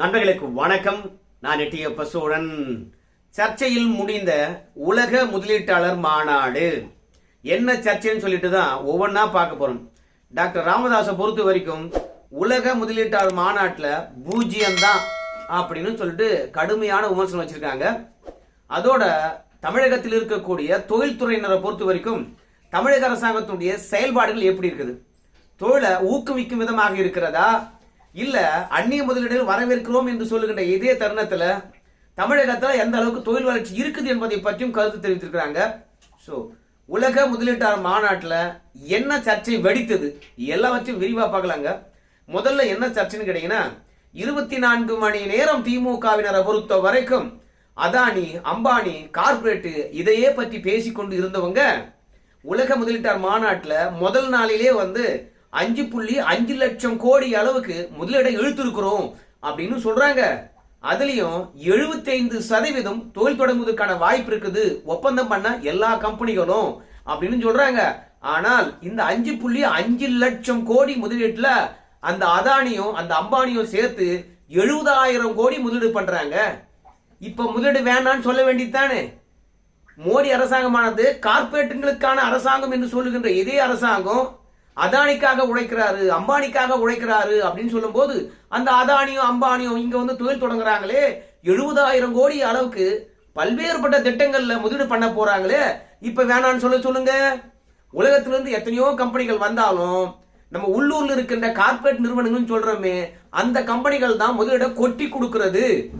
நண்பர்களுக்கு வணக்கம். நான் எட்டியப்ப சோழன் சர்ச்சையில் முடிந்த உலக முதலீட்டாளர் மாநாடு. என்ன சர்ச்சைன்னு சொல்லிட்டு தான் ஒவ்வொன்றா பார்க்க போறோம். டாக்டர் ராமதாஸை பொறுத்த வரைக்கும் உலக முதலீட்டாளர் மாநாட்டில் பூஜ்ஜியம் தான் அப்படின்னு சொல்லிட்டு கடுமையான விமர்சனம் வச்சிருக்காங்க. அதோட தமிழகத்தில் இருக்கக்கூடிய தொழில்துறையினரை பொறுத்த வரைக்கும் தமிழக அரசாங்கத்தினுடைய செயல்பாடுகள் எப்படி இருக்குது? தொழிலை ஊக்குவிக்கும் விதமாக இருக்கிறதா? இல்ல அந்நிய முதலீடுகள் வரவேற்கிறோம் என்று சொல்லுகின்ற இதே தருணத்துல தமிழகத்துல எந்த அளவுக்கு தொழில் வளர்ச்சி இருக்குது என்பதை பற்றியும் கருத்து தெரிவித்திருக்கிறாங்க. ஸோ உலக முதலீட்டாளர் மாநாட்டில் என்ன சர்ச்சை வெடித்தது? எல்லாவற்றையும் விரிவாக பார்க்கலாங்க. முதல்ல என்ன சர்ச்சைன்னு கேட்டீங்கன்னா இருபத்தி நான்கு மணி நேரம் திமுகவினரை பொறுத்த வரைக்கும் அதானி அம்பானி கார்பரேட்டு இதையே பற்றி பேசிக்கொண்டு இருந்தவங்க உலக முதலீட்டாளர் மாநாட்டில் முதல் நாளிலே வந்து அஞ்சு புள்ளி அஞ்சு லட்சம் கோடி அளவுக்கு முதலீடை இழுத்திருக்கிறோம் அப்படின்னு சொல்றாங்க. அதுலயும் 75% சதவீதம் தொழில் தொடங்குவதற்கான வாய்ப்பு இருக்குது. ஒப்பந்தம் பண்ண எல்லா கம்பெனிகளும் அப்படின்னு சொல்றாங்க. ஆனால் இந்த அஞ்சு புள்ளி அஞ்சு லட்சம் கோடி முதலீட்டுல அந்த அதானியும் அந்த அம்பானியும் சேர்த்து எழுபதாயிரம் கோடி முதலீடு பண்றாங்க. இப்ப முதலீடு வேணான்னு சொல்ல வேண்டியதுதானே? மோடி அரசாங்கமானது கார்ப்பரேட்டுகளுக்கான அரசாங்கம் என்று சொல்லுகின்ற இதே அரசாங்கம் அதானிக்காக உழைக்கிறாரு அம்பானிக்காக உழைக்கிறாரு அப்படின்னு சொல்லும்போது அந்த அதானியும் அம்பானியும் இங்க வந்து தொழில் தொடங்குறாங்களே. எழுபதாயிரம் கோடி அளவுக்கு பல்வேறுபட்ட திட்டங்கள்ல முதலீடு பண்ண போறாங்களே. இப்ப வேணான்னு சொல்ல சொல்லுங்க. உலகத்திலிருந்து எத்தனையோ கம்பெனிகள் வந்தாலும் நம்ம உள்ளூர்ல இருக்கின்ற கார்ப்பரேட் நிறுவனங்கள் சொல்றோமே அந்த கம்பெனிகள் தான் முதலிட கொட்டி கொடுக்கிறது.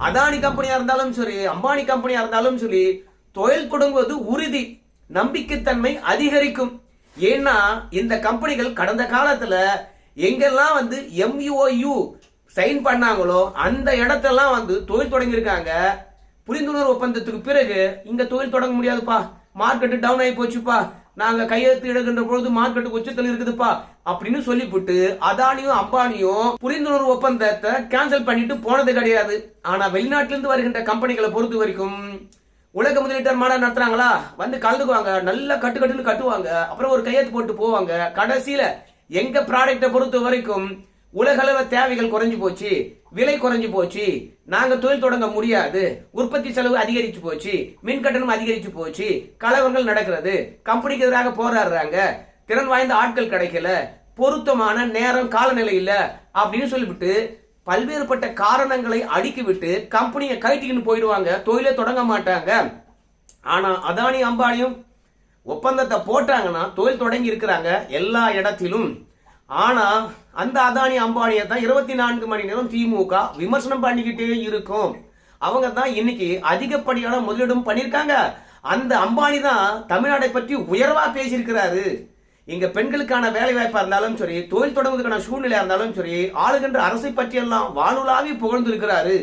அதானி கம்பெனியா இருந்தாலும் சரி அம்பானி கம்பெனியா இருந்தாலும் சரி தொழில் தொடங்குவது உறுதி நம்பிக்கைத்தன்மை அதிகரிக்கும். ஏன்னா இந்த கம்பெனிகள் கடந்த காலத்தில் எங்கெல்லாம் வந்து எம்யூஓயு சைன் பண்ணாங்களோ அந்த இடத்தெல்லாம் வந்து தொழில் தொடங்கியிருக்காங்க. புரிந்துணர்வு ஒப்பந்தத்துக்கு பிறகு இங்கே தொழில் தொடங்க முடியாதுப்பா. மார்க்கெட்டு டவுன் ஆகி போச்சுப்பா. நாங்கள் கையெழுத்து இடுகின்ற பொழுது மார்க்கெட்டு உச்சத்தில் இருக்குதுப்பா அப்படின்னு சொல்லிவிட்டு அதானியும் அம்பானியும் புரிந்துணர்வு ஒப்பந்தத்தை கேன்சல் பண்ணிட்டு போனது கிடையாது. ஆனால் வெளிநாட்டிலிருந்து வருகின்ற கம்பெனிகளை பொறுத்த வரைக்கும் உலக முதலீட்டர் மாநாடு நடத்துறாங்களா? வந்து கலந்துக்குவாங்க. நல்லா கட்டு கட்டுன்னு கட்டுவாங்க. அப்புறம் ஒரு கையெழுத்து போட்டு போவாங்க. கடைசியில எங்க ப்ராடக்டை பொறுத்த வரைக்கும் உலகளவு தேவைகள் குறைஞ்சு போச்சு. விலை குறைஞ்சு போச்சு. நாங்க தொழில் தொடங்க முடியாது. உற்பத்தி செலவு அதிகரிச்சு போச்சு. மின் கட்டணம் அதிகரிச்சு போச்சு. கலவரங்கள் நடக்கிறது. கம்பெனிக்கு எதிராக போராடுறாங்க. திறன் வாய்ந்த ஆட்கள் கிடைக்கல. பொருத்தமான நேரம் காலநிலை இல்லை. அப்படின்னு சொல்லிவிட்டு பல்வேறுபட்ட காரணங்களை அடுக்கி விட்டு கம்பெனியை கைட்டிக்கின்னு போயிடுவாங்க. தொழிலே தொடங்க மாட்டாங்க. ஆனா அதானி அம்பானியும் ஒப்பந்தத்தை போட்டாங்கன்னா தொழில் தொடங்கி இருக்கிறாங்க எல்லா இடத்திலும். ஆனா அந்த அதானி அம்பானியை தான் இருபத்தி நான்கு மணி நேரம் திமுக விமர்சனம் பண்ணிக்கிட்டே இருக்கும். அவங்க தான் இன்னைக்கு அதிகப்படியான முதலீடும் பண்ணியிருக்காங்க. அந்த அம்பானி தான் தமிழ்நாட்டை பற்றி உயர்வா பேசியிருக்கிறாரு. இங்க பெண்களுக்கான வேலை வாய்ப்பா இருந்தாலும் சரி தொழில் தொடங்குவதற்கான சூழ்நிலையா இருந்தாலும் சரி ஆளுகின்ற அரசை பற்றியெல்லாம் வானுலாவி புகழ்ந்திருக்கிறாரு.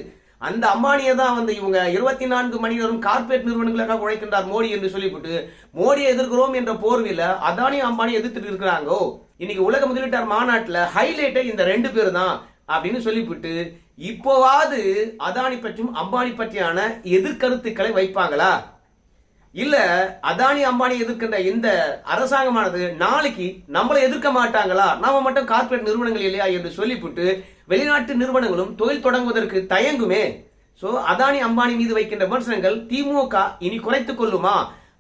அந்த அம்பானியை தான் வந்து இவங்க இருபத்தி நான்கு மணி நேரம் கார்ப்பரேட் நிறுவனங்களுக்காக உழைக்கின்றார் மோடி என்று சொல்லிவிட்டு மோடியை எதிர்க்கிறோம் என்ற போர்வையில் அதானி அம்பானி எதிர்த்துட்டு இருக்கிறாங்கோ? இன்னைக்கு உலக முதலீட்டார் மாநாட்டுல ஹைலைட்டே இந்த ரெண்டு பேர் தான் அப்படின்னு சொல்லிவிட்டு இப்போவாவது அதானி பற்றியும் அம்பானி பற்றியான எதிர்கருத்துக்களை வைப்பாங்களா? இல்ல அதானி அம்பானி எதிர்க்கின்ற இந்த அரசாங்கமானது நாளைக்கு நம்மளை எதிர்க்க மாட்டாங்களா? நாம மட்டும் கார்ப்பரேட் நிறுவனங்கள் இல்லையா என்று சொல்லிவிட்டு வெளிநாட்டு நிறுவனங்களும் தொழில் தொடங்குவதற்கு தயங்குமே. சோ அதானி அம்பானி மீது வைக்கின்ற விமர்சனங்கள் திமுக இனி குறைத்துக் கொள்ளுமா?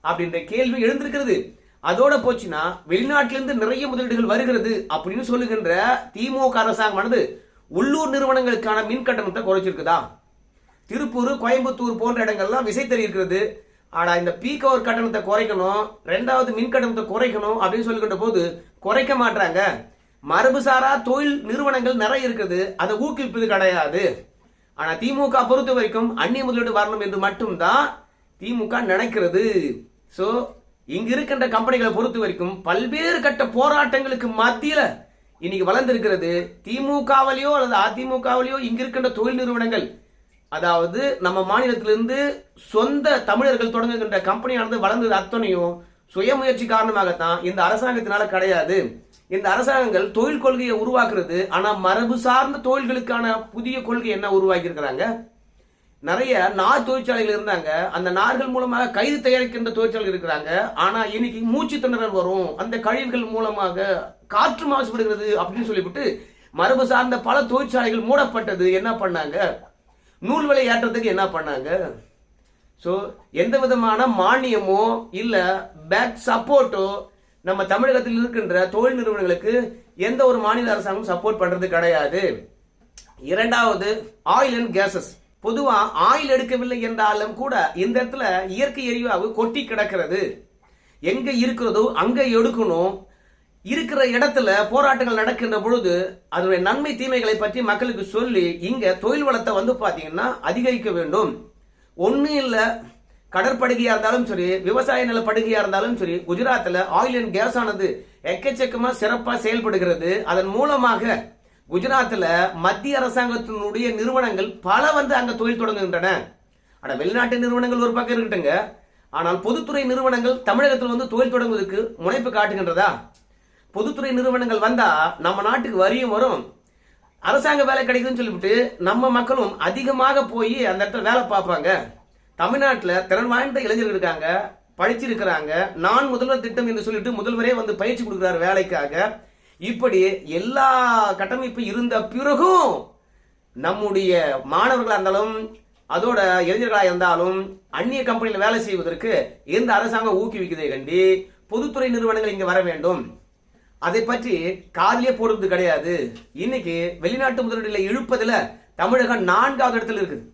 அப்படின்ற கேள்வி எழுந்திருக்கிறது. அதோட போச்சுன்னா வெளிநாட்டிலிருந்து நிறைய முதலீடுகள் வருகிறது அப்படின்னு சொல்லுகின்ற திமுக அரசாங்கமானது உள்ளூர் நிறுவனங்களுக்கான மின் கட்டணத்தை குறைச்சிருக்குதா? திருப்பூர் கோயம்புத்தூர் போன்ற இடங்கள்லாம் விசை தெரிவிக்கிறது ஆனா இந்த பீக் அவர் கட்டணத்தை குறைக்கணும் ரெண்டாவது மின் கட்டணத்தை குறைக்கணும் அப்படின்னு சொல்லிக்கிட்ட போது குறைக்க மாட்டாங்க மரபுசாரா தொழில் நிறுவனங்கள் நிறைய இருக்குது அதை ஊக்குவிப்பது கிடையாது. ஆனா திமுக பொறுத்த வரைக்கும் அந்நிய முதலீடு வரணும் என்று மட்டும்தான் திமுக நினைக்கிறது. ஸோ இங்க இருக்கின்ற கம்பெனிகளை பொறுத்த வரைக்கும் பல்வேறு கட்ட போராட்டங்களுக்கு மத்தியில இன்னைக்கு வளர்ந்திருக்கிறது. திமுகவிலையோ அல்லது அதிமுகவிலையோ இங்க இருக்கின்ற தொழில் நிறுவனங்கள் அதாவது நம்ம மாநிலத்திலிருந்து சொந்த தமிழர்கள் தொடங்குகின்ற கம்பெனியானது வளர்ந்தது அத்தனையும் சுயமுயற்சி காரணமாகத்தான் இந்த அரசாங்கத்தினால கிடையாது. இந்த அரசாங்கங்கள் தொழில் கொள்கையை உருவாக்குறது ஆனால் மரபு சார்ந்த தொழில்களுக்கான புதிய கொள்கை என்ன உருவாக்கி இருக்கிறாங்க நிறைய நார் தொழிற்சாலைகள் இருந்தாங்க. அந்த நார்கள் மூலமாக கைது தயாரிக்கின்ற தொழிற்சாலைகள் இருக்கிறாங்க. ஆனால் இன்னைக்கு மூச்சு திணறல் வரும். அந்த கழிவுகள் மூலமாக காற்று மாசுபடுகிறது அப்படின்னு சொல்லிவிட்டு மரபு சார்ந்த பல தொழிற்சாலைகள் மூடப்பட்டது. என்ன பண்ணாங்க? நூல் விலை ஏற்றத்துக்கு என்ன பண்ணாங்க? ஸோ எந்த விதமான மானியமோ இல்லை பேக் சப்போர்ட்டோ நம்ம தமிழகத்தில் இருக்கின்ற தொழில் நிறுவனங்களுக்கு எந்த ஒரு மாநில அரசாங்கம் சப்போர்ட் பண்ணுறது கிடையாது. இரண்டாவது ஆயில் அண்ட் கேசஸ் பொதுவாக ஆயில் எடுக்கவில்லை என்றாலும் கூட இந்த இடத்துல இயற்கை எரிவாயு கொட்டி கிடக்கிறது. எங்கே இருக்கிறதோ அங்கே எடுக்கணும். இருக்கிற இடத்துல போராட்டங்கள் நடக்கின்ற பொழுது அதனுடைய நன்மை தீமைகளை பற்றி மக்களுக்கு சொல்லி இங்க தொழில் வளத்தை வந்து பார்த்தீங்கன்னா அதிகரிக்க வேண்டும். ஒன்றும் இல்லை கடற்படுகையாக இருந்தாலும் சரி விவசாய நில இருந்தாலும் சரி குஜராத்தில் ஆயில் அண்ட் கேஸ் ஆனது எக்கச்சக்கமாக சிறப்பாக செயல்படுகிறது. அதன் மூலமாக குஜராத்தில் மத்திய அரசாங்கத்தினுடைய நிறுவனங்கள் பல வந்து அங்கே தொழில் தொடங்குகின்றன. ஆனால் வெளிநாட்டு நிறுவனங்கள் ஒரு பக்கம் இருக்கட்டுங்க ஆனால் பொதுத்துறை நிறுவனங்கள் தமிழகத்தில் வந்து தொழில் தொடங்குவதற்கு முனைப்பு காட்டுகின்றதா? பொதுத்துறை நிறுவனங்கள் வந்தா நம்ம நாட்டுக்கு வரியும் வரும். அரசாங்க வேலை கிடைக்குதுன்னு சொல்லிவிட்டு நம்ம மக்களும் அதிகமாக போய் அந்த இடத்துல வேலை பார்ப்பாங்க. தமிழ்நாட்டில் திறன் வாய்ந்த இளைஞர்கள் இருக்காங்க படிச்சிருக்கிறாங்க. நான் முதல்வர் திட்டம் என்று சொல்லிட்டு முதல்வரே வந்து பயிற்சி கொடுக்குறாரு வேலைக்காக. இப்படி எல்லா கட்டமைப்பு இருந்த பிறகும் நம்முடைய மாணவர்களாக இருந்தாலும் அதோட இளைஞர்களாக இருந்தாலும் அந்நிய கம்பெனியில் வேலை செய்வதற்கு எந்த அரசாங்கம் ஊக்குவிக்குதே கண்டி பொதுத்துறை நிறுவனங்கள் இங்கே வர வேண்டும். அதை பற்றி காதலியே போடுறது கிடையாது. இன்னைக்கு வெளிநாட்டு முதலீடுகளை இழுப்பதில் தமிழகம் நான்காவது இடத்துல இருக்குது.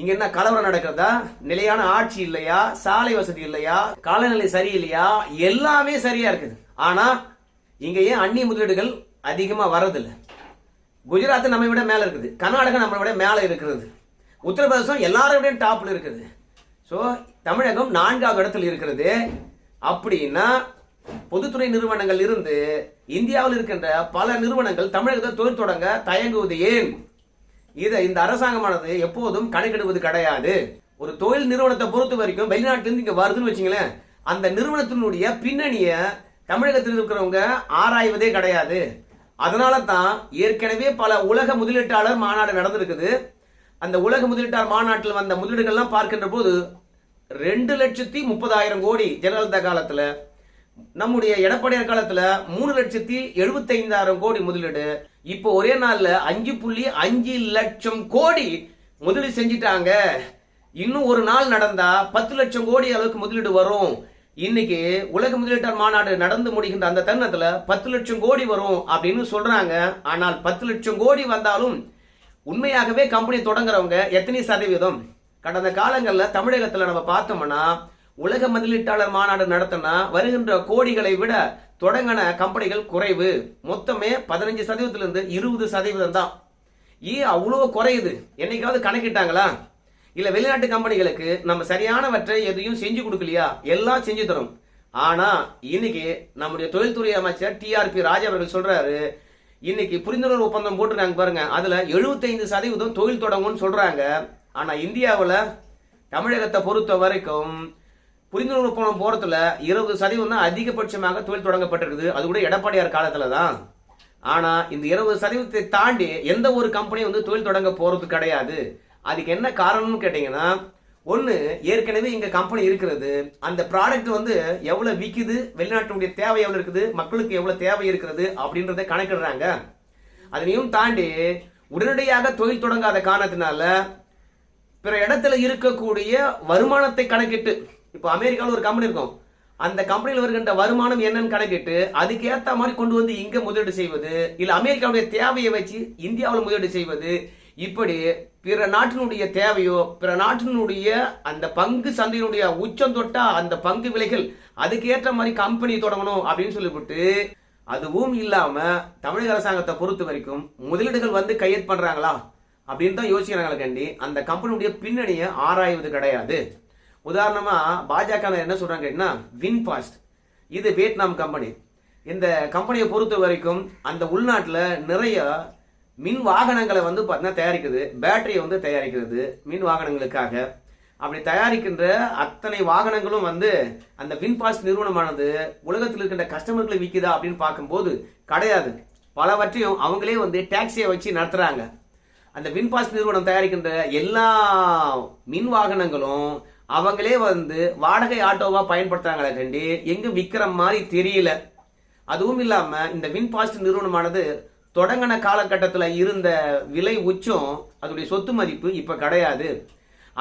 இங்க என்ன கலவரம் நடக்கிறதா? நிலையான ஆட்சி இல்லையா? சாலை வசதி இல்லையா? காலநிலை சரியில்லையா? எல்லாமே சரியா இருக்குது. ஆனா இங்க ஏன் அந்நிய முதலீடுகள் அதிகமா வர்றதில்லை? குஜராத் நம்மை விட மேல இருக்குது. கர்நாடகா நம்மளை விட மேல இருக்கிறது. உத்தரப்பிரதேசம் எல்லாரை டாப்ல இருக்குது. ஸோ தமிழகம் நான்காவது இடத்துல இருக்கிறது. அப்படின்னா பொதுத்துறை நிறுவனங்கள் இருந்து இந்தியாவில் இருக்கின்ற பல நிறுவனங்கள் தமிழகத்தை தொழில் தொடங்க தயங்குவது ஏன்? இதை இந்த அரசாங்கமானது எப்போதும் கணக்கிடுவது கிடையாது. ஒரு தொழில் நிறுவனத்தை பொறுத்த வரைக்கும் வெளிநாட்டிலிருந்து இங்கே வருதுன்னு வச்சுங்களேன் அந்த நிறுவனத்தினுடைய பின்னணியை தமிழகத்தில் இருக்கிறவங்க ஆராய்வதே கிடையாது. அதனால தான் ஏற்கனவே பல உலக முதலீட்டாளர் மாநாடு நடந்திருக்குது. அந்த உலக முதலீட்டாளர் மாநாட்டில் வந்த முதலீடுகள்லாம் பார்க்கின்ற போது ரெண்டு லட்சத்தி முப்பதாயிரம் கோடி ஜெயலலிதா காலத்தில் நம்முடைய எடப்பாடியார் காலத்துல மூணு லட்சத்தி எழுபத்தைந்தாயிரம் கோடி முதலீடு. இப்போ ஒரே நாள்ல அஞ்சு புள்ளி அஞ்சு லட்சம் கோடி முதலீடு செஞ்சிட்டாங்க. இன்னும் ஒரு நாள் நடந்தா பத்து லட்சம் கோடி அளவுக்கு முதலீடு வரும். இன்னைக்கு உலக முதலீட்டாளர் மாநாடு நடந்து முடிகின்ற அந்த தருணத்துல பத்து லட்சம் கோடி வரும் அப்படின்னு சொல்றாங்க. ஆனால் பத்து லட்சம் கோடி வந்தாலும் உண்மையாகவே கம்பெனி தொடங்குறவங்க எத்தனை சதவீதம்? கடந்த காலங்களில் தமிழகத்தில் நம்ம பார்த்தோம்னா உலக முதலீட்டாளர் மாநாடு நடத்தினா வருகின்ற கோடிகளை விட தொடங்கின கம்பெனிகள் குறைவு. மொத்தமே பதினஞ்சு சதவீதத்திலிருந்து இருபது சதவீதம் தான். ஏன் அவ்வளோ குறையுது? என்னைக்காவது கணக்கிட்டாங்களா? இல்லை வெளிநாட்டு கம்பெனிகளுக்கு நம்ம சரியானவற்றை எதையும் செஞ்சு கொடுக்கலையா? எல்லாம் செஞ்சு தரும். ஆனால் இன்னைக்கு நம்முடைய தொழில்துறை அமைச்சர் டிஆர்பி ராஜா அவர்கள் சொல்றாரு இன்னைக்கு புரிந்துணர்வு ஒப்பந்தம் போட்டிருக்காங்க பாருங்க. அதில் எழுபத்தைந்து சதவீதம் தொழில் தொடங்கும்னு சொல்றாங்க. ஆனால் இந்தியாவில் தமிழகத்தை பொறுத்த வரைக்கும் புரிந்துணர்வு ஒப்பந்தம் போறதுல இருபது சதவீதம் தான் அதிகபட்சமாக தொழில் தொடங்கப்பட்டிருக்குது. அது கூட எடப்பாடியார் காலத்துல தான் ஆனா இந்த இருபது சதவீதத்தை தாண்டி எந்த ஒரு கம்பெனியும் வந்து தொழில் தொடங்க போறது கிடையாது. அதுக்கு என்ன காரணம்னு கேட்டீங்கன்னா ஒன்று ஏற்கனவே இங்கே கம்பெனி இருக்கிறது. அந்த ப்ராடக்ட் வந்து எவ்வளோ விற்குது வெளிநாட்டுடைய தேவை எவ்வளோ இருக்குது மக்களுக்கு எவ்வளோ தேவை இருக்கிறது அப்படின்றத கணக்கிடுறாங்க. அதனையும் தாண்டி உடனடியாக தொழில் தொடங்காத காரணத்தினால பிற இடத்துல இருக்கக்கூடிய வருமானத்தை கணக்கிட்டு இப்போ அமெரிக்காவில் ஒரு கம்பெனி இருக்கும். அந்த கம்பெனியில் வருகின்ற வருமானம் என்னன்னு கணக்கிட்டு அதுக்கேற்ற மாதிரி கொண்டு வந்து இங்கே முதலீடு செய்வது இல்லை அமெரிக்காவுடைய தேவையை வச்சு இந்தியாவில் முதலீடு செய்வது இப்படி பிற நாட்டினுடைய தேவையோ பிற நாட்டினுடைய அந்த பங்கு சந்தையினுடைய உச்சம் தொட்டா அந்த பங்கு விலைகள் அதுக்கு ஏற்ற மாதிரி கம்பெனி தொடங்கணும் அப்படின்னு சொல்லிவிட்டு அதுவும் இல்லாம தமிழக அரசாங்கத்தை பொறுத்த வரைக்கும் முதலீடுகள் வந்து கையெழுத்து பண்றாங்களா? அப்படின்னு தான் யோசிக்கிறாங்களே கண்டி அந்த கம்பெனியுடைய பின்னணியை ஆராய்வது கிடையாது. உதாரணமாக பாஜக என்ன சொல்கிறாங்க கேட்டீங்கன்னா வின்பாஸ்ட் இது வியட்நாம் கம்பெனி இந்த கம்பெனியை பொறுத்த வரைக்கும் அந்த உள்நாட்டில் நிறைய மின் வாகனங்களை வந்து பார்த்தீங்கன்னா தயாரிக்குது. பேட்டரியை வந்து தயாரிக்கிறது மின் வாகனங்களுக்காக. அப்படி தயாரிக்கின்ற அத்தனை வாகனங்களும் வந்து அந்த வின்பாஸ்ட் நிறுவனமானது உலகத்தில் இருக்கின்ற கஸ்டமர்களை விற்குதா அப்படின்னு பார்க்கும்போது கிடையாது. பலவற்றையும் அவங்களே வந்து டாக்ஸியை வச்சு நடத்துகிறாங்க அந்த வின்பாஸ்ட் நிறுவனம் தயாரிக்கின்ற எல்லா மின் வாகனங்களும் அவங்களே வந்து வாடகை ஆட்டோவா பயன்படுத்துறாங்களே கண்டி. எங்க விற்கிற மாதிரி தெரியல. அதுவும் இல்லாம இந்த வின்பாஸ்ட் நிறுவனமானது தொடங்கின காலகட்டத்தில் இருந்த விலை உச்சம் அதனுடைய சொத்து மதிப்பு இப்ப கிடையாது.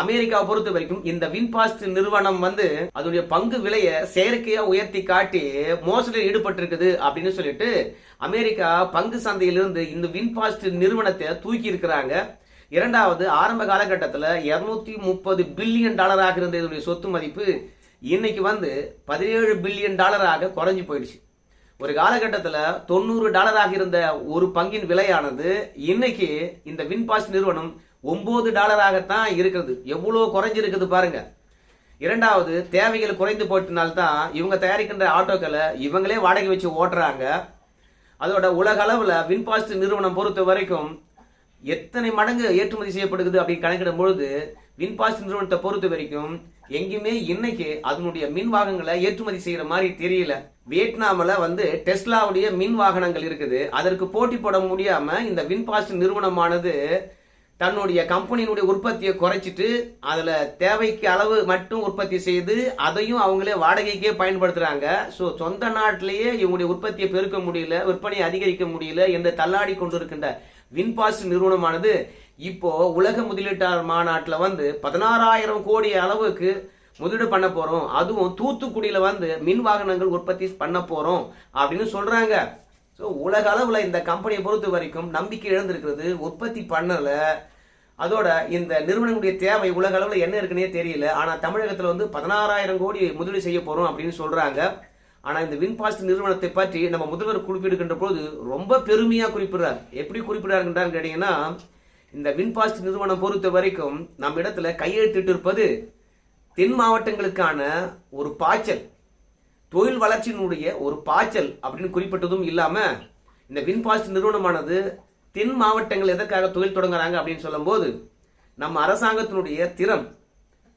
அமெரிக்காவை பொறுத்த வரைக்கும் இந்த வின்பாஸ்ட் நிறுவனம் வந்து அதனுடைய பங்கு விலையை செயற்கையாக உயர்த்தி காட்டி மோசடியில் ஈடுபட்டிருக்குது அப்படின்னு சொல்லிட்டு அமெரிக்கா பங்கு சந்தையிலிருந்து இந்த வின்பாஸ்ட் நிறுவனத்தை தூக்கி இருக்கிறாங்க. இரண்டாவது ஆரம்ப காலகட்டத்தில் இருநூத்தி முப்பது பில்லியன் டாலராக இருந்த இதனுடைய சொத்து மதிப்பு இன்னைக்கு வந்து பதினேழு பில்லியன் டாலராக குறைஞ்சி போயிடுச்சு. ஒரு காலகட்டத்தில் தொண்ணூறு டாலராக இருந்த ஒரு பங்கின் விலையானது இன்னைக்கு இந்த வின்பாஸ் நிறுவனம் ஒன்பது டாலராகத்தான் இருக்கிறது. எவ்வளோ குறைஞ்சிருக்குது பாருங்க. இரண்டாவது தேவைகள் குறைந்து போயிட்டனால்தான் இவங்க தயாரிக்கின்ற ஆட்டோக்களை இவங்களே வாடகை வச்சு ஓட்டுறாங்க. அதோட உலக அளவில் வின்பாஸ்ட் நிறுவனம் பொறுத்த வரைக்கும் எத்தனை மடங்கு ஏற்றுமதி செய்யப்படுகிறது அப்படின்னு கணக்கிடும் பொழுது வின்பாஸ்ட் நிறுவனத்தை பொறுத்த வரைக்கும் எங்கேயுமே இன்னைக்கு அதனுடைய மின் வாகனங்களை ஏற்றுமதி செய்யற மாதிரி தெரியல. வியட்நாமில் வந்து டெஸ்லாவுடைய மின் வாகனங்கள் இருக்குது. அதற்கு போட்டி போட முடியாம இந்த வின்பாஸ்ட் நிறுவனமானது தன்னுடைய கம்பெனியினுடைய உற்பத்தியை குறைச்சிட்டு அதில் தேவைக்கு அளவு மட்டும் உற்பத்தி செய்து அதையும் அவங்களே வாடகைக்கே பயன்படுத்துகிறாங்க ஸோ சொந்த நாட்டிலேயே இவங்களுடைய உற்பத்தியை பெருக்க முடியல விற்பனையை அதிகரிக்க முடியல என்று தள்ளாடி கொண்டிருக்கின்ற வின்பாஸ்ட் நிறுவனமானது இப்போ உலக முதலீட்டாளர் மாநாட்டில் வந்து பதினாறாயிரம் கோடி அளவுக்கு முதலீடு பண்ண போறோம். அதுவும் தூத்துக்குடியில வந்து மின் வாகனங்கள் உற்பத்தி பண்ண போறோம் அப்படின்னு சொல்றாங்க. ஸோ உலக அளவில் இந்த கம்பெனியை பொறுத்த வரைக்கும் நம்பிக்கை இழந்திருக்கிறது. உற்பத்தி பண்ணல. அதோட இந்த நிறுவனங்களுடைய தேவை உலக அளவில் என்ன இருக்குன்னே தெரியல. ஆனால் தமிழகத்தில் வந்து பதினாறாயிரம் கோடி முதலீடு செய்ய போகிறோம் அப்படின்னு சொல்கிறாங்க ஆனால் இந்த வின்பாஸ்ட் நிறுவனத்தை பற்றி நம்ம முதல்வர் குறிப்பிடுகின்ற போது ரொம்ப பெருமையாக குறிப்பிடுறார். எப்படி குறிப்பிடாருன்றான்னு கேட்டீங்கன்னா இந்த வின்பாஸ்ட் நிறுவனம் பொறுத்த வரைக்கும் நம்ம இடத்துல கையெழுத்திட்டு இருப்பது தென் மாவட்டங்களுக்கான ஒரு பாய்ச்சல் தொழில் வளர்ச்சியினுடைய ஒரு பாய்ச்சல் அப்படின்னு குறிப்பிட்டதும் இல்லாமல் இந்த வின்பாஸ்ட் நிறுவனமானது தென் மாவட்டங்கள் எதற்காக தொழில் தொடங்குறாங்க அப்படின்னு சொல்லும்போது நம்ம அரசாங்கத்தினுடைய திறன்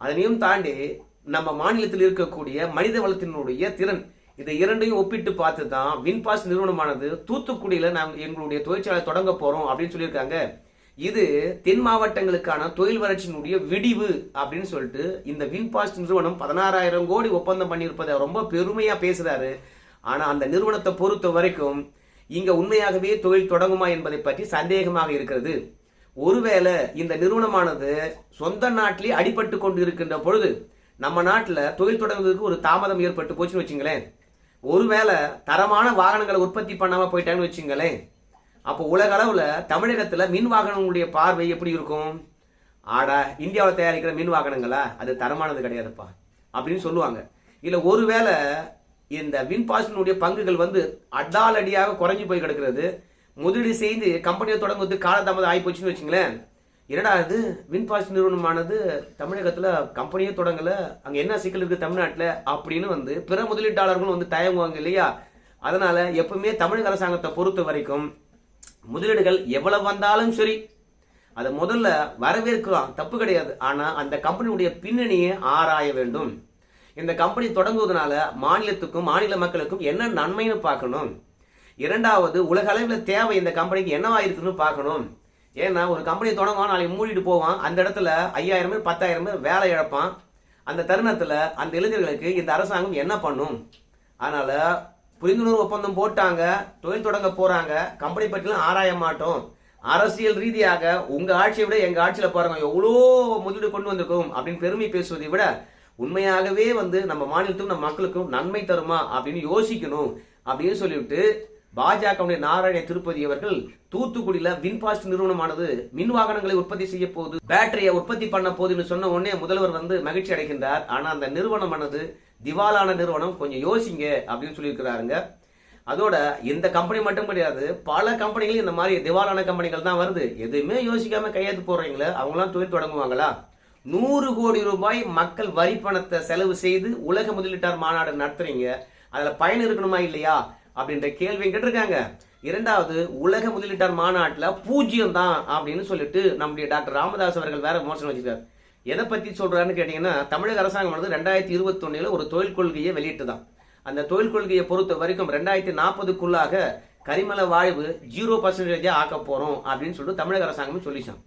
அதனையும் தாண்டி நம்ம மாநிலத்தில் இருக்கக்கூடிய மனித வளத்தினுடைய திறன் இதை இரண்டையும் ஒப்பிட்டு பார்த்து தான் வின்பாஸ் நிறுவனமானது தூத்துக்குடியில் நாம் எங்களுடைய தொழிற்சாலை தொடங்க போகிறோம் அப்படின்னு சொல்லியிருக்காங்க. இது தென் மாவட்டங்களுக்கான தொழில் வளர்ச்சியினுடைய விடிவு அப்படின்னு சொல்லிட்டு இந்த வின்பாஸ் நிறுவனம் பதினாறாயிரம் கோடி ஒப்பந்தம் பண்ணியிருப்பதை ரொம்ப பெருமையாக பேசுகிறாரு ஆனால் அந்த நிறுவனத்தை பொறுத்த வரைக்கும் இங்கே உண்மையாகவே தொழில் தொடங்குமா என்பதை பற்றி சந்தேகமாக இருக்கிறது. ஒருவேளை இந்த நிறுவனமானது சொந்த நாட்டிலே அடிபட்டு கொண்டு இருக்கின்ற பொழுது நம்ம நாட்டில் தொழில் தொடங்குவதற்கு ஒரு தாமதம் ஏற்பட்டு போச்சுன்னு வச்சுங்களேன். ஒருவேளை தரமான வாகனங்களை உற்பத்தி பண்ணாமல் போயிட்டாங்கன்னு வச்சுங்களேன். அப்போ உலக அளவில் தமிழகத்தில் மின் வாகனங்களுடைய பார்வை எப்படி இருக்கும்? ஆடா இந்தியாவில் தயாரிக்கிற மின் வாகனங்களா? அது தரமானது கிடையாதுப்பா அப்படின்னு சொல்லுவாங்க. இல்லை ஒருவேளை இந்த வின்பாஸ்டினுடைய பங்குகள் வந்து அடாலடியாக குறைஞ்சி போய் கிடக்கிறது. முதலீடு செய்து கம்பெனியை தொடங்குவது காலதாமதம் ஆகி போச்சுன்னு வச்சுங்களேன். என்னடா இது வின்பாஸ்ட் நிறுவனமானது தமிழகத்தில் கம்பெனியே தொடங்கலை. அங்கே என்ன சிக்கல் இருக்குது தமிழ்நாட்டில் அப்படின்னு வந்து பிற முதலீட்டாளர்களும் வந்து தயங்குவாங்க இல்லையா? அதனால் எப்பவுமே தமிழக அரசாங்கத்தை பொறுத்த வரைக்கும் முதலீடுகள் எவ்வளவு வந்தாலும் சரி அதை முதல்ல வரவேற்கலாம் தப்பு கிடையாது. ஆனால் அந்த கம்பெனியுடைய பின்னணியை ஆராய வேண்டும். இந்த கம்பெனி தொடங்குவதனால மாநிலத்துக்கும் மாநில மக்களுக்கும் என்ன நன்மைன்னு பார்க்கணும். இரண்டாவது உலக அளவில் தேவை இந்த கம்பெனிக்கு என்னவா இருக்குன்னு பார்க்கணும். ஏன்னா ஒரு கம்பெனி தொடங்குவான் நாளைக்கு மூடிட்டு போவான். அந்த இடத்துல ஐயாயிரம் பேர் பத்தாயிரம் பேர் வேலை இழப்பான். அந்த தருணத்தில் அந்த இளைஞர்களுக்கு இந்த அரசாங்கம் என்ன பண்ணும்? அதனால் புரிந்துணர்வு ஒப்பந்தம் போட்டாங்க தொழில் தொடங்க போகிறாங்க கம்பெனி பற்றிலாம் ஆராய மாட்டோம். அரசியல் ரீதியாக உங்கள் ஆட்சியை விட எங்கள் ஆட்சியில் பாருங்க எவ்வளோ முதலீடு கொண்டு வந்திருக்கோம் அப்படின்னு பெருமை பேசுவதை விட உண்மையாகவே வந்து நம்ம மாநிலத்துக்கும் நம்ம மக்களுக்கும் நன்மை தருமா அப்படின்னு யோசிக்கணும் அப்படின்னு சொல்லிவிட்டு பாஜகவுடைய நாராயண திருப்பதி அவர்கள் தூத்துக்குடியில வின்பாஸ்ட் நிறுவனமானது மின் வாகனங்களை உற்பத்தி செய்ய போது பேட்டரியை உற்பத்தி பண்ண போதுன்னு சொன்ன உடனே முதல்வர் வந்து மகிழ்ச்சி அடைகின்றார். ஆனா அந்த நிறுவனமானது திவாலான நிறுவனம். கொஞ்சம் யோசிங்க அப்படின்னு சொல்லியிருக்கிறாருங்க. அதோட இந்த கம்பெனி மட்டும் கிடையாது பல கம்பெனிகள் இந்த மாதிரி திவாலான கம்பெனிகள் தான் வருது. எதுவுமே யோசிக்காம கையெழுத்து போடுறீங்களே அவங்களாம் தொழில் தொடங்குவாங்களா? நூறு கோடி ரூபாய் மக்கள் வரி பணத்தை செலவு செய்து உலக முதலீட்டார் மாநாடு நடத்துறீங்க. அதுல பயன் இருக்கணுமா இல்லையா? அப்படின்ற கேள்வியும் கேட்டிருக்காங்க. இரண்டாவது உலக முதலீட்டார் மாநாட்டில் பூஜ்ஜியம் தான் அப்படின்னு சொல்லிட்டு நம்முடைய டாக்டர் ராமதாஸ் அவர்கள் வேற விமர்சனம் வச்சிருக்காரு. எதை பத்தி சொல்றாருன்னு கேட்டீங்கன்னா தமிழக அரசாங்கம் வந்து ரெண்டாயிரத்தி இருபத்தொன்னில் ஒரு தொழில் கொள்கையை வெளியிட்டு தான் அந்த தொழில் கொள்கையை பொறுத்த வரைக்கும் ரெண்டாயிரத்தி நாற்பதுக்குள்ளாக கரிமல வாழ்வு ஜீரோ பர்சன்டேஜாக ஆக்க போகிறோம் அப்படின்னு சொல்லிட்டு தமிழக அரசாங்கமும் சொல்லிச்சான்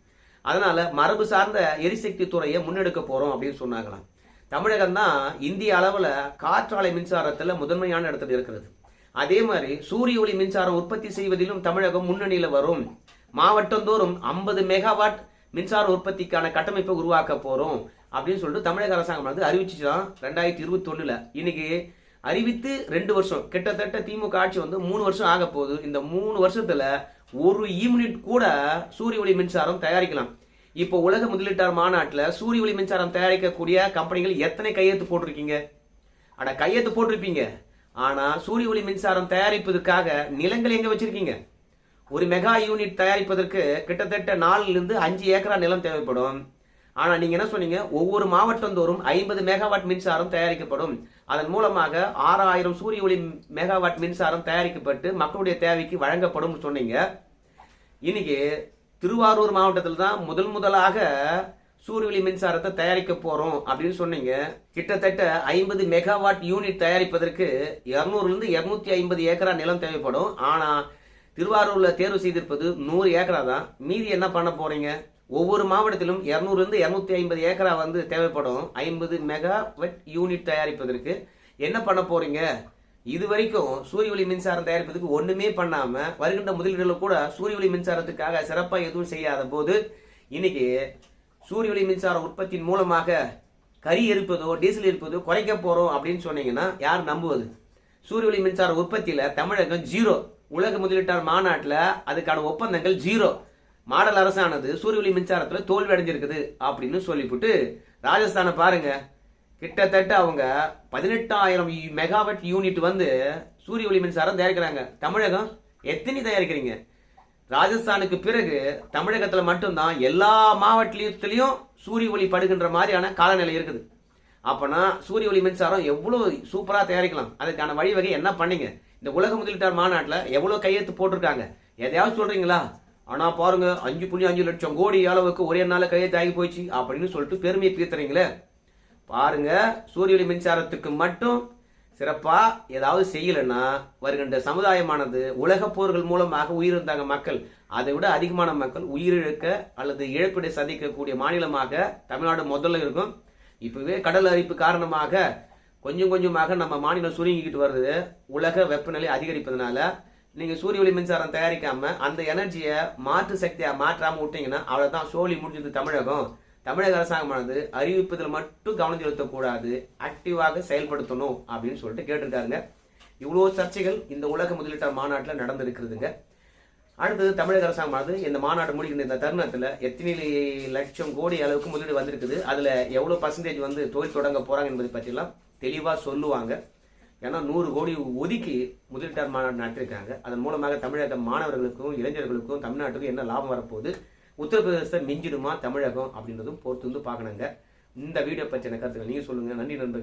அதனால மரபு சார்ந்த எரிசக்தி துறையை முன்னெடுக்க போகிறோம் அப்படின்னு சொன்னாங்களாம். தமிழகம் தான் இந்திய அளவில் காற்றாலை மின்சாரத்தில் முதன்மையான இடத்துல இருக்கிறது. அதே மாதிரி சூரிய ஒளி மின்சாரம் உற்பத்தி செய்வதிலும் தமிழகம் முன்னணியில் வரும். மாவட்டந்தோறும் ஐம்பது மெகாவாட் மின்சார உற்பத்திக்கான கட்டமைப்பை உருவாக்க போறோம். அப்படின்னு சொல்லிட்டு தமிழக அரசாங்கம் வந்து அறிவிச்சுதான் ரெண்டாயிரத்தி இருபத்தி ஒண்ணுல இன்னைக்கு அறிவித்து ரெண்டு வருஷம். கிட்டத்தட்ட திமுக ஆட்சி வந்து மூணு வருஷம் ஆக போகுது. இந்த மூணு வருஷத்துல ஒரு யூனிட் கூட சூரிய ஒளி மின்சாரம் தயாரிக்கலாம். இப்போ உலக முதலீட்டார் மாநாட்டில் சூரிய ஒளி மின்சாரம் தயாரிக்கக்கூடிய கம்பெனிகள் எத்தனை கையெழுத்து போட்டிருக்கீங்க? ஆனால் கையெழுத்து போட்டிருப்பீங்க. ஆனா சூரிய ஒளி மின்சாரம் தயாரிப்பதற்காக நிலங்கள் எங்க வச்சிருக்கீங்க? ஒரு மெகா யூனிட் தயாரிப்பதற்கு கிட்டத்தட்ட நாலுல இருந்து அஞ்சு ஏக்கரா நிலம் தேவைப்படும். ஆனா நீங்க என்ன சொன்னீங்க? ஒவ்வொரு மாவட்டந்தோறும் ஐம்பது மெகாவாட் மின்சாரம் தயாரிக்கப்படும். அதன் மூலமாக ஆறாயிரம் சூரிய ஒளி மெகாவாட் மின்சாரம் தயாரிக்கப்பட்டு மக்களுடைய தேவைக்கு வழங்கப்படும் சொன்னீங்க. இன்னைக்கு திருவாரூர் மாவட்டத்தில் தான் முதல் முதலாக சூரிய ஒளி மின்சாரத்தை தயாரிக்க போறோம் அப்படின்னு சொன்னீங்க. கிட்டத்தட்ட ஐம்பது மெகாவாட் யூனிட் தயாரிப்பதற்கு இரநூறுலேருந்து இரநூத்தி ஐம்பது ஏக்கரா நிலம் தேவைப்படும். ஆனால் திருவாரூரில் தேர்வு செய்திருப்பது நூறு ஏக்கரா தான். மீதி என்ன பண்ண போறீங்க? ஒவ்வொரு மாவட்டத்திலும் இரநூறுலேருந்து இரநூத்தி ஐம்பது ஏக்கரா வந்து தேவைப்படும். ஐம்பது மெகாவாட் யூனிட் தயாரிப்பதற்கு என்ன பண்ண போறீங்க? இது வரைக்கும் சூரிய ஒளி மின்சாரம் தயாரிப்பதற்கு ஒன்றுமே பண்ணாமல் வருகின்ற முதலீடுகள் கூட சூரிய ஒளி மின்சாரத்துக்காக சிறப்பாக எதுவும் செய்யாத போது இன்னைக்கு சூரிய ஒளி மின்சார உற்பத்தியின் மூலமாக கறி இருப்பதோ டீசல் இருப்பதோ குறைக்க போகிறோம் அப்படின்னு சொன்னீங்கன்னா யார் நம்புவது? சூரிய ஒளி மின்சார உற்பத்தியில் தமிழகம் ஜீரோ. உலக முதலீட்டாளர் மாநாட்டில் அதுக்கான ஒப்பந்தங்கள் ஜீரோ. மாடல் அரசானது சூரிய ஒளி மின்சாரத்தில் தோல்வி அடைஞ்சிருக்குது அப்படின்னு சொல்லிவிட்டு ராஜஸ்தானை பாருங்க. கிட்டத்தட்ட அவங்க பதினெட்டாயிரம் மெகாவாட் யூனிட் வந்து சூரிய ஒளி மின்சாரம் தயாரிக்கிறாங்க. தமிழகம் எத்தனை தயாரிக்கிறீங்க? ராஜஸ்தானுக்கு பிறகு தமிழகத்தில் மட்டும்தான் எல்லா மாவட்டத்திலையும் சூரிய ஒளி படுகின்ற மாதிரியான காலநிலை இருக்குது. அப்போனா சூரிய ஒளி மின்சாரம் எவ்வளோ சூப்பராக தயாரிக்கலாம்? அதுக்கான வழிவகை என்ன பண்ணீங்க? இந்த உலக முதலீட்டார் மாநாட்டில் எவ்வளோ கையெழுத்து போட்டிருக்காங்க? எதையாவது சொல்கிறீங்களா ஆனால் பாருங்க அஞ்சு புள்ளி அஞ்சு லட்சம் கோடி அளவுக்கு ஒரே நாளில் கையெழுத்து ஆகி போச்சு அப்படின்னு சொல்லிட்டு பெருமையை பீத்துறீங்களே பாருங்க சூரிய ஒளி மின்சாரத்துக்கு மட்டும் சிறப்பாக ஏதாவது செய்யலைன்னா வருகின்ற சமுதாயமானது உலக போர்கள் மூலமாக உயிரிழந்தாங்க மக்கள். அதை விட அதிகமான மக்கள் உயிரிழக்க அல்லது இழப்பீடை சந்திக்கக்கூடிய மாநிலமாக தமிழ்நாடு முதல்ல இருக்கும். இப்போவே கடல் அரிப்பு காரணமாக கொஞ்சம் கொஞ்சமாக நம்ம மாநிலம் சுருங்கிக்கிட்டு வருது. உலக வெப்பநிலை அதிகரிப்பதனால நீங்கள் சூரிய ஒளி மின்சாரம் தயாரிக்காமல் அந்த எனர்ஜியை மாற்று சக்தியாக மாற்றாமல் விட்டீங்கன்னா அவ்வளோதான் சோழி முடிஞ்சது தமிழகம். தமிழக அரசாங்கமானது அறிவிப்பதில் மட்டும் கவனம் செலுத்தக்கூடாது ஆக்டிவாக செயல்படுத்தணும் அப்படின்னு சொல்லிட்டு கேட்டிருக்காருங்க. இவ்வளோ சர்ச்சைகள் இந்த உலக முதலீட்டாளர் மாநாட்டில் நடந்திருக்கிறதுங்க. அடுத்தது தமிழக அரசாங்கமானது இந்த மாநாடு முடிக்கின்ற இந்த தருணத்தில் எத்தனை லட்சம் கோடி அளவுக்கு முதலீடு வந்திருக்குது அதில் எவ்வளோ பர்சன்டேஜ் வந்து தொழில் தொடங்க போகிறாங்க என்பதை பற்றிலாம் தெளிவாக சொல்லுவாங்க. ஏன்னா நூறு கோடி ஒதுக்கி முதலீட்டாளர் மாநாடு நடத்திருக்காங்க. அதன் மூலமாக தமிழக மாணவர்களுக்கும் இளைஞர்களுக்கும் தமிழ்நாட்டுக்கும் என்ன லாபம் வரப்போகுது உத்தரப்பிரதேசத்தை மிஞ்சிடுமா தமிழகம் அப்படின்றதும் பொறுத்து வந்து பார்க்கணுங்க. இந்த வீடியோ பற்றின கருத்துக்கள் நீங்கள் சொல்லுங்கள் நன்றி நண்பர்கள்.